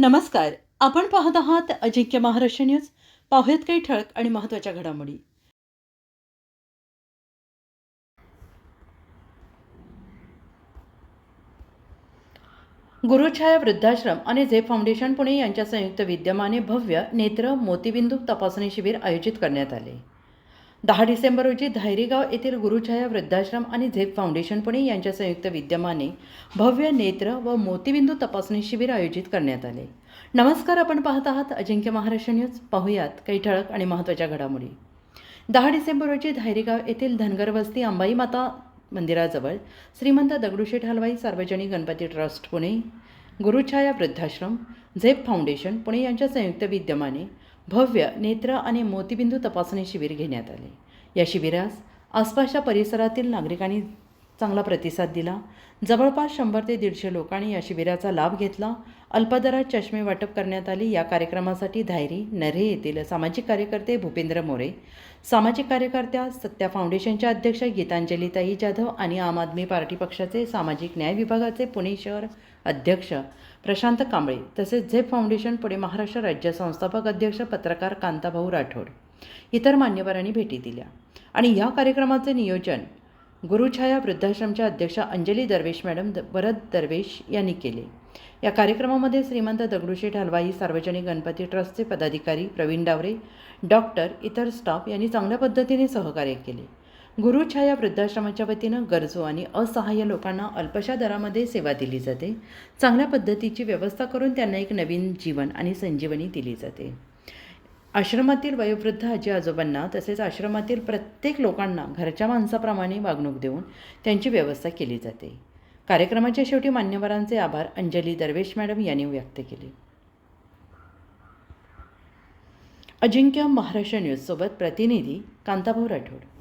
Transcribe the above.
नमस्कार. आपण पाहत आहात अजिंक्य महाराष्ट्र न्यूज. पाहूयात काही ठळक आणि महत्त्वाच्या घडामोडी. गुरुछाया वृद्धाश्रम आणि झेप फाउंडेशन पुणे यांच्या संयुक्त विद्यमाने भव्य नेत्र मोतीबिंदू तपासणी शिबिर आयोजित करण्यात आले. दहा डिसेंबर रोजी धायरीगाव येथील गुरुछाया वृद्धाश्रम आणि झेप फाउंडेशन पुणे यांच्या संयुक्त विद्यमाने भव्य नेत्र व मोतीबिंदू तपासणी शिबिर आयोजित करण्यात आले. नमस्कार आपण पाहत आहात अजिंक्य महाराष्ट्र न्यूज. पाहूयात काही ठळक आणि महत्त्वाच्या घडामोडी. दहा डिसेंबर रोजी धायरीगाव येथील धनगर वस्ती अंबाई माता मंदिराजवळ श्रीमंत दगडूशेठ हलवाई सार्वजनिक गणपती ट्रस्ट पुणे गुरुछाया वृद्धाश्रम झेप फाउंडेशन पुणे यांच्या संयुक्त विद्यमाने भव्य नेत्र आणि मोतीबिंदू तपासणी शिबिर घेण्यात आले. या शिबिरास आसपासच्या परिसरातील नागरिकांनी चांगला प्रतिसाद दिला. जवळपास शंभर ते दीडशे लोकांनी या शिबिराचा लाभ घेतला. अल्पदरात चष्मे वाटप करण्यात आले. या कार्यक्रमासाठी धायरी नरे येथील सामाजिक कार्यकर्ते भूपेंद्र मोरे सामाजिक कार्यकर्त्या सत्या फाउंडेशनच्या अध्यक्ष गीतांजलीताई जाधव आणि आम आदमी पार्टी पक्षाचे सामाजिक न्याय विभागाचे पुणे शहर अध्यक्ष प्रशांत कांबळे तसेच झेप फाउंडेशन पुणे महाराष्ट्र राज्य संस्थापक अध्यक्ष पत्रकार कांताभाऊ राठोड इतर मान्यवरांनी भेटी दिल्या. आणि या कार्यक्रमाचे नियोजन गुरुछाया वृद्धाश्रमच्या अध्यक्षा अंजली दरवेश मॅडम द दरवेश यांनी केले. या कार्यक्रमामध्ये श्रीमंत दगडूशेठ हलवाई सार्वजनिक गणपती ट्रस्टचे पदाधिकारी प्रवीण डावरे डॉक्टर इतर स्टाफ यांनी चांगल्या पद्धतीने सहकार्य केले. गुरुछाया वृद्धाश्रमाच्या वतीनं गरजू आणि असहाय्य लोकांना अल्पशा दरामध्ये सेवा दिली जाते. चांगल्या पद्धतीची व्यवस्था करून त्यांना एक नवीन जीवन आणि संजीवनी दिली जाते. आश्रमातील वयोवृद्ध आजी आजोबांना तसेच आश्रमातील प्रत्येक लोकांना घरच्या माणसाप्रमाणे वागणूक देऊन त्यांची व्यवस्था केली जाते. कार्यक्रमाच्या शेवटी मान्यवरांचे आभार. अंजली दरवेश मॅडम यांनी व्यक्त केले. अजिंक्य महाराष्ट्र न्यूजसोबत प्रतिनिधी कांताभाऊ राठोड.